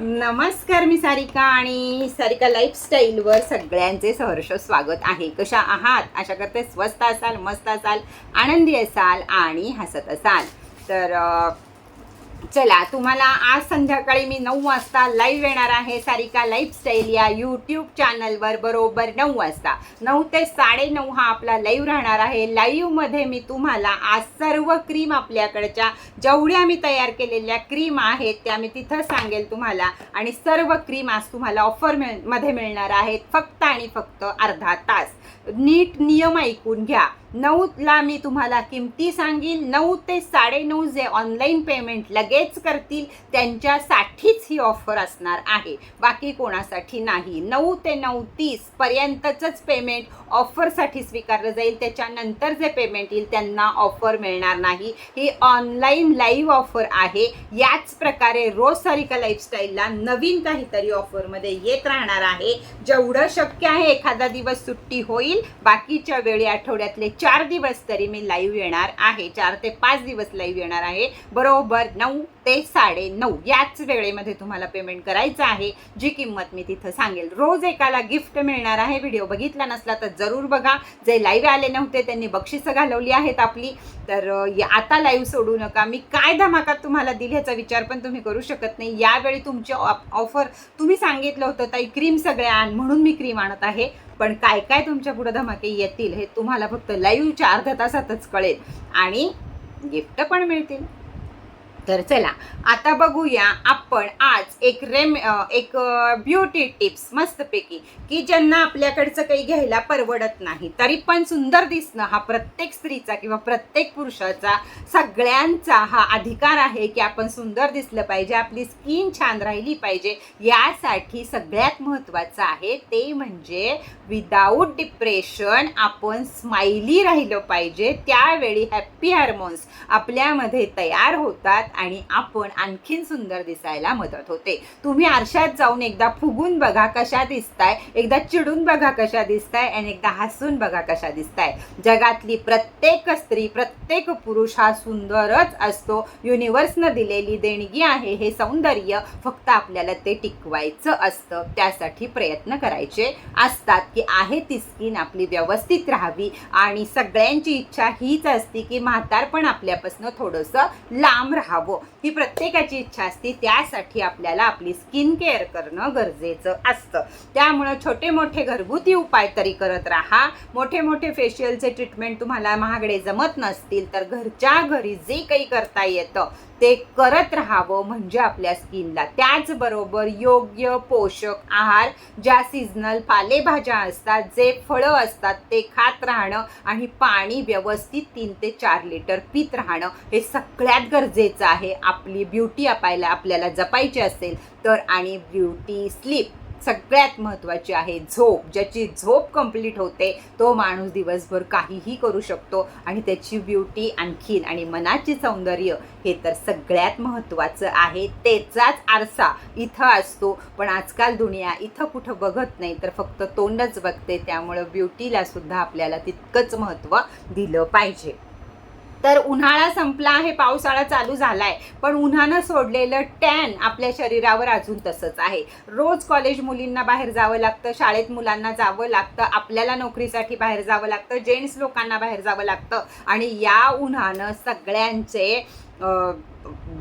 नमस्कार मी सारिका आणि सारिका लाईफस्टाईलवर सगळ्यांचे सहर्ष स्वागत आहे. कशा आहात? अशा करते स्वस्त असाल मस्त असाल आनंदी असाल आणि हसत असाल. तर चला तुम्हाला आज संध्याकाळी मी नऊ वाजता लाईव्ह येणार आहे सारिका लाईफस्टाईल या यूट्यूब चॅनलवर बरोबर नऊ वाजता. नऊ ते साडेनऊ हा आपला लाईव्ह राहणार आहे. लाईव्हमध्ये मी तुम्हाला आज सर्व क्रीम आपल्याकडच्या जेवढ्या मी तयार केलेल्या क्रीम आहेत त्या मी तिथं सांगेल तुम्हाला. आणि सर्व क्रीम आज तुम्हाला ऑफर मिळमध्ये मिळणार आहेत फक्त आणि फक्त अर्धा तास. नीट नियम ऐकून घ्या. नऊला मी तुम्हाला किमती सांगेन नऊ ते साडेनऊ जे ऑनलाईन पेमेंट लगेच करतील त्यांच्यासाठीच ही ऑफर असणार आहे. बाकी कोणासाठी नाही. नऊ ते नऊ तीस पर्यंतच पेमेंट ऑफरसाठी स्वीकारलं जाईल. त्याच्यानंतर जे पेमेंट येईल त्यांना ऑफर मिळणार नाही. ही ऑनलाईन लाईव्ह ऑफर आहे. याच प्रकारे रोज सारिका लाईफस्टाईलला नवीन काहीतरी ऑफरमध्ये येत राहणार आहे. जेवढं शक्य आहे एखादा दिवस सुट्टी होईल. बाकीच्या वेळी आठवड्यातले चार दिवस तरी मी लाईव्ह येणार आहे. चार ते पाच दिवस लाईव्ह येणार आहे. बरोबर नऊ ते साडे नऊ याच वेळेमध्ये तुम्हाला पेमेंट करायचं आहे. जी किंमत मी तिथं सांगेल. रोज एकाला गिफ्ट मिळणार आहे. व्हिडिओ बघितला नसला तर जरूर बघा. जे लाईव्ह आले नव्हते त्यांनी बक्षिसं घालवली आहेत आपली. तर आता लाईव्ह सोडू नका. मी काय धमाकात तुम्हाला दिली ह्याचा विचार पण तुम्ही करू शकत नाही. यावेळी तुमची ऑफर तुम्ही सांगितलं होतं ताई क्रीम सगळ्या आण म्हणून मी क्रीम आणत आहे. पण काय काय तुमच्यापुढे धमाके येतील हे तुम्हाला फक्त लाईव्हच्या अर्ध्या तासातच कळेल. आणि गिफ्ट पण मिळतील. तर चला आता बघूया आपण आज एक रेम एक ब्युटी टिप्स मस्तपैकी की ज्यांना आपल्याकडचं काही घ्यायला परवडत नाही. तरी पण सुंदर दिसणं हा प्रत्येक स्त्रीचा किंवा प्रत्येक पुरुषाचा सगळ्यांचा हा अधिकार आहे की आपण सुंदर दिसलं पाहिजे आपली स्किन छान राहिली पाहिजे. यासाठी सगळ्यात महत्त्वाचं आहे ते म्हणजे विदाऊट डिप्रेशन आपण स्माइली राहिलं पाहिजे. त्यावेळी हॅप्पी हार्मोन्स आपल्यामध्ये तयार होतात आणि आपण आणखीन सुंदर दिसायला मदत होते. तुम्ही आरशात जाऊन एकदा फुगून बघा कशा दिसताय एकदा चिडून बघा कशा दिसताय आणि एकदा हसून बघा कशा दिसताय. जगातली प्रत्येक स्त्री प्रत्येक पुरुष हा सुंदरच असतो. युनिव्हर्सनं दिलेली देणगी आहे हे सौंदर्य फक्त आपल्याला ते टिकवायचं असतं. त्यासाठी प्रयत्न करायचे असतात की आहे ती स्किन आपली व्यवस्थित राहावी आणि सगळ्यांची इच्छा हीच असते की म्हातारपण आपल्यापासून थोडंसं लांब राहावं. ही प्रत्येकाची इच्छा असते. त्यासाठी आपल्याला आपली स्किन केअर करणं गरजेचं असतं. त्यामुळं छोटे मोठे घरगुती उपाय तरी करत राहा. मोठे मोठे फेशियलचे ट्रीटमेंट तुम्हाला महागडे जमत नसतील तर घरच्या घरी जे काही करता येतं ते करत राहावं. म्हणजे आपल्या स्किनला त्याचबरोबर योग्य पोषक आहार ज्या सीझनल पालेभाज्या असतात जे फळं असतात ते खात राहणं आणि पाणी व्यवस्थित तीन ते चार लिटर पित राहणं हे सगळ्यात गरजेचं आहे आपली ब्युटी आपायला आपल्याला जपायची असेल तर आणि ब्युटी स्लीप सगळ्यात महत्त्वाची आहे. झोप ज्याची झोप कंप्लीट होते तो माणूस दिवसभर काहीही करू शकतो आणि त्याची ब्युटी आणखीन आणि मनाची सौंदर्य हे तर सगळ्यात महत्त्वाचं आहे. त्याचाच आरसा इथं असतो. पण आजकाल दुनिया इथं कुठं बघत नाही तर फक्त तोंडच बघते. त्यामुळं ब्युटीला सुद्धा आपल्याला तितकंच महत्त्व दिलं पाहिजे. तर उन्हाळा संपला आहे पावसाळा चालू झालाय. पण उन्हानं सोडलेलं टॅन आपल्या शरीरावर अजून तसंच आहे. रोज कॉलेज मुलींना बाहेर जावं लागतं शाळेत मुलांना जावं लागतं आपल्याला नोकरीसाठी बाहेर जावं लागतं जेंट्स लोकांना बाहेर जावं लागतं. आणि या उन्हानं सगळ्यांचे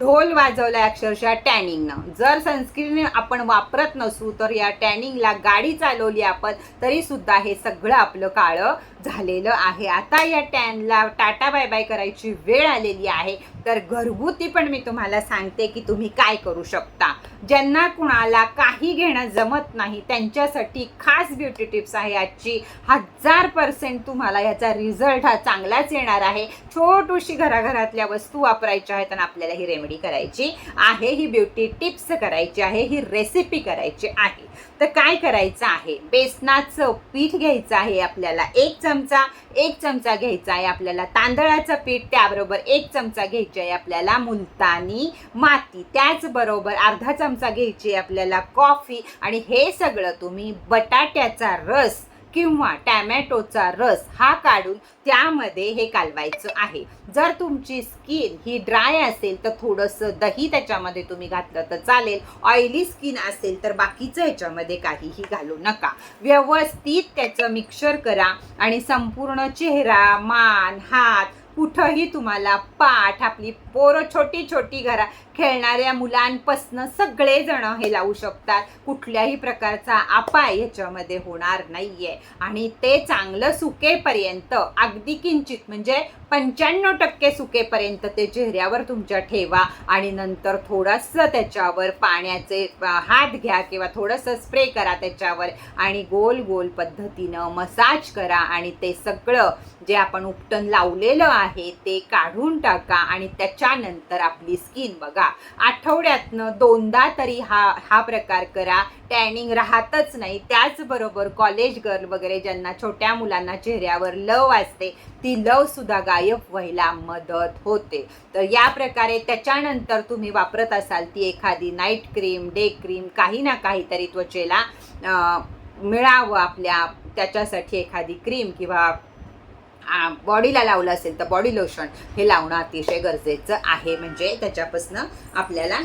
ढोल वाजवलाय अक्षरशः टॅनिंगनं. जर सनस्क्रीन आपण वापरत नसू तर या टॅनिंगला गाडी चालवली आपण तरी सुद्धा हे सगळं आपलं काळं झालेलं आहे. आता या टॅनला टाटा बाय बाय करायची वेळ आलेली आहे. तर घरगुती पण मी तुम्हाला सांगते की तुम्ही काय करू शकता. ज्यांना कुणाला काही घेणं जमत नाही त्यांच्यासाठी खास ब्युटी टिप्स आहे आजची. हजार पर्सेंट तुम्हाला याचा रिझल्ट हा चांगलाच येणार आहे. छोटूशी घराघरातल्या वस्तू वापरायच्या आहेत आणि आपल्याला आपल्याला ही रेमेडी करायची आहे ही ब्युटी टिप्स करायची आहे ही रेसिपी करायची आहे. तर काय करायचं आहे? बेसनाचं पीठ घ्यायचं आहे आपल्याला. एक चमचा एक चमचा घ्यायचा आहे आपल्याला. तांदळाचं पीठ त्याबरोबर एक चमचा घ्यायची आहे आपल्याला. मुलतानी माती त्याचबरोबर अर्धा चमचा घ्यायची आहे आपल्याला कॉफी. आणि हे सगळं तुम्ही बटाट्याचा रस किंवा टॅमॅटोचा रस हा काढून त्यामध्ये हे कालवायचं आहे. जर तुमची स्किन ही ड्राय असेल तर थोडंसं दही त्याच्यामध्ये तुम्ही घातलं तर चालेल. ऑइली स्किन असेल तर बाकीचं ह्याच्यामध्ये काहीही घालू नका. व्यवस्थित त्याचं मिक्सर करा आणि संपूर्ण चेहरा मान हात कुठंही तुम्हाला पाठ आपली पोरं छोटी छोटी घरा खेळणाऱ्या मुलांपासनं सगळेजण हे लावू शकतात. कुठल्याही प्रकारचा अपाय ह्याच्यामध्ये होणार नाहीये. आणि ते चांगलं सुकेपर्यंत अगदी किंचित म्हणजे पंच्याण्णव टक्के सुकेपर्यंत ते चेहऱ्यावर तुमच्या ठेवा आणि नंतर थोडंसं त्याच्यावर पाण्याचे हात घ्या किंवा थोडंसं स्प्रे करा त्याच्यावर आणि गोल गोल पद्धतीनं मसाज करा आणि ते सगळं जे आपण उपटन लावलेलं आहे ते काढून टाका आणि त्याच्यानंतर आपली स्किन बघा. आठवड्यातनं दोनदा तरी हा हा प्रकार करा. टॅनिंग राहतच नाही. त्याचबरोबर कॉलेज गर्ल वगैरे ज्यांना छोट्या मुलांना चेहऱ्यावर लव असते ती लव सुद्धा गायब व्हायला मदत होते. तर या प्रकारे त्याच्यानंतर तुम्ही वापरत असाल ती एखादी नाईट क्रीम डे क्रीम काही ना काहीतरी त्वचेला मिळावं आपल्या त्याच्यासाठी एखादी क्रीम किंवा बॉडीला लावलं असेल तर बॉडी लोशन हे लावणं अतिशय गरजेचं आहे. म्हणजे त्याच्यापासनं आपल्याला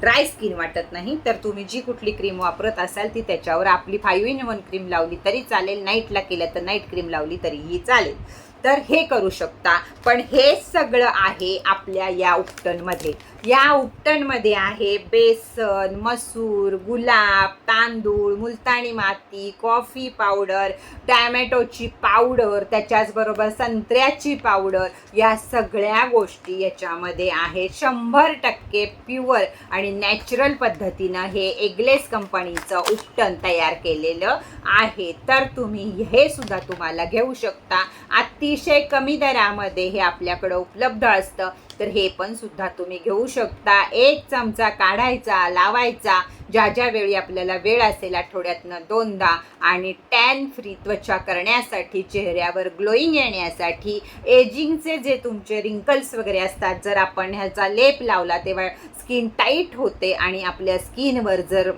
ड्राय स्किन वाटत नाही. तर तुम्ही जी कुठली क्रीम वापरत असाल ती त्याच्यावर आपली फाईव्ह इन वन क्रीम लावली तरी चालेल. नाईटला केलं तर नाईट क्रीम लावली तरीही चालेल. तर हे करू शकता. पण हे सगळं आहे आपल्या या उपटनमध्ये. या उपटणमध्ये आहे बेसन मसूर गुलाब तांदूळ मुलतानी माती कॉफी पावडर टॅमॅटोची पावडर त्याच्याचबरोबर संत्र्याची पावडर या सगळ्या गोष्टी याच्यामध्ये आहेत. शंभर टक्के प्युअर आणि नॅचरल पद्धतीनं हे एगलेस कंपनीचं उपटण तयार केलेलं आहे. तर तुम्ही हे सुद्धा तुम्हाला घेऊ शकता. अतिशय कमी दरामध्ये हे आपल्याकडं उपलब्ध असतं. तर हे पण सुद्धा तुम्ही घेऊ शकता. एक चमचा काढायचा लावायचा. ज्या ज्या वेळी आपल्याला वेळ असेल आठवड्यातनं दोनदा आणि टॅन फ्री त्वचा करण्यासाठी चेहऱ्यावर ग्लोईंग येण्यासाठी एजिंगचे जे तुमचे रिंकल्स वगैरे असतात जर आपण ह्याचा लेप लावला तेव्हा स्किन टाईट होते आणि आपल्या स्किनवर जर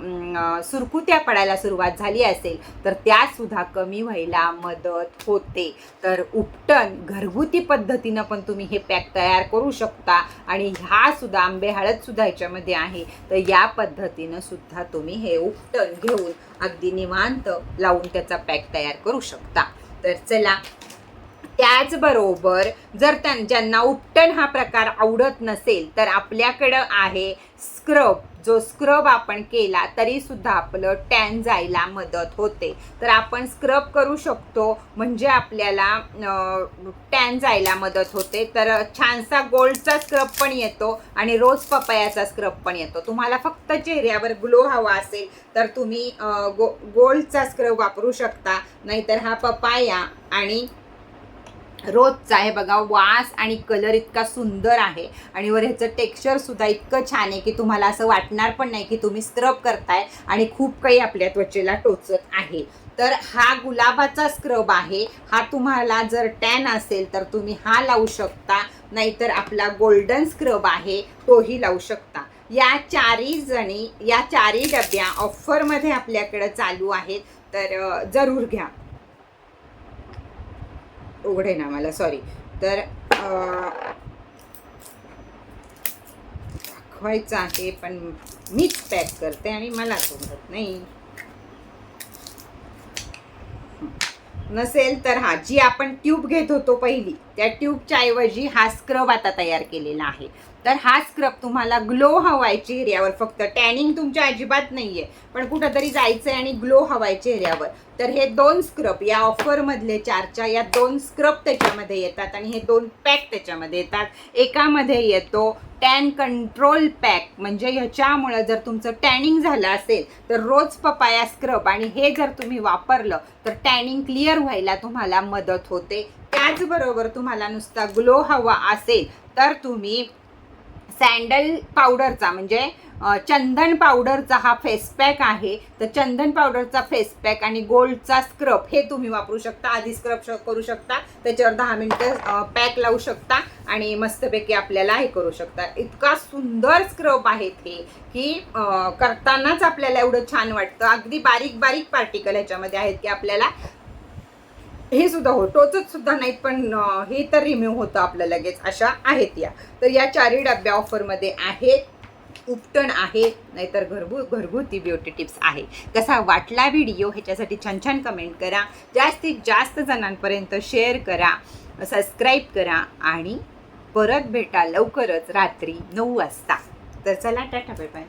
सुरकुत्या पडायला सुरुवात झाली असेल तर त्यासुद्धा कमी व्हायला मदत होते. तर उपटन घरगुती पद्धतीनं पण तुम्ही हे पॅक तयार करू शकता. शकता. आणि ह्या सुद्धा आंबे हळद सुद्धा ह्याच्यामध्ये आहे. तर या पद्धतीनं सुद्धा तुम्ही हे उपटन घेऊन अगदी निवांत लावून त्याचा पॅक तयार करू शकता. तर चला त्याचबरोबर जर त्यां ज्यांना उपटन हा प्रकार आवडत नसेल तर आपल्याकडं आहे स्क्रब. जो स्क्रब आपण केला तरी सुद्धा आपलं टॅन जायला मदत होते. तर आपण स्क्रब करू शकतो म्हणजे आपल्याला टॅन जायला मदत होते. तर छानसा गोल्डचा स्क्रब पण येतो आणि रोज पपयाचा स्क्रब पण येतो. तुम्हाला फक्त चेहऱ्यावर ग्लो हवा असेल तर तुम्ही गो गोल्डचा स्क्रब वापरू शकता. नाहीतर हा पपाया आणि रोजचा आहे बघा वास आणि कलर इतका सुंदर आहे. आणि वर ह्याचं टेक्स्चरसुद्धा इतकं छान आहे की तुम्हाला असं वाटणार पण नाही की तुम्ही स्क्रब करताय आणि खूप काही आपल्या त्वचेला टोचत आहे. तर हा गुलाबाचा स्क्रब आहे. हा तुम्हाला जर टॅन असेल तर तुम्ही हा लावू शकता. नाहीतर आपला गोल्डन स्क्रब आहे तोही लावू शकता. या चारही जणी या चारही डब्या ऑफरमध्ये आपल्याकडं चालू आहेत. तर जरूर घ्या. उघडे ना मला सॉरी तर दाखवायचं आहे पण मीच पॅक करते आणि मला उघडत नाही. नसेल तर हा जी आपण ट्यूब घेत होतो पहिली त्या ट्यूबच्या ऐवजी हा स्क्रब आता तयार केलेला आहे. तर हा स्क्रब तुम्हाला ग्लो हवाय चेहऱ्यावर फक्त टॅनिंग तुमच्या अजिबात नाहीये पण कुठंतरी जायचंय आणि ग्लो हवाय चेहऱ्यावर तर हे दोन स्क्रब या ऑफरमधले चारच्या या दोन स्क्रब त्याच्यामध्ये येतात आणि हे दोन पॅक त्याच्यामध्ये येतात. एकामध्ये येतो टॅन कंट्रोल पॅक म्हणजे ह्याच्यामुळं जर तुमचं टॅनिंग झालं असेल तर रोज पपाया स्क्रब आणि हे जर तुम्ही वापरलं तर टॅनिंग क्लिअर व्हायला तुम्हाला मदत होते. त्याचबरोबर तुम्हाला नुसता ग्लो हवा असेल तर तुम्ही सँडल पावडरचा म्हणजे चंदन पावडरचा हा फेस पॅक आहे. तर चंदन पावडरचा फेस पॅक आणि गोल्डचा स्क्रब हे तुम्ही वापरू शकता. आधी स्क्रब श करू शकता. त्याच्यावर दहा मिनटं पॅक लावू शकता आणि मस्तपैकी आपल्याला हे करू शकता. इतका सुंदर स्क्रब आहे हे की करतानाच आपल्याला एवढं छान वाटतं. अगदी बारीक बारीक पार्टिकल ह्याच्यामध्ये आहेत की आपल्याला हे सुद्धा हो टोचत सुद्धा नाहीत पण हे तर रिम्यू होतं आपलं लगेच अशा आहेत या. तर या चारही डब्या ऑफरमध्ये आहेत उपटण आहे नाहीतर घरगु घरगुती ब्युटी टिप्स आहे. कसा वाटला व्हिडिओ ह्याच्यासाठी छान छान कमेंट करा. जास्तीत जास्त जणांपर्यंत शेअर करा सबस्क्राईब करा आणि परत भेटा लवकरच रात्री नऊ वाजता. तर चला टाटा बाय बाय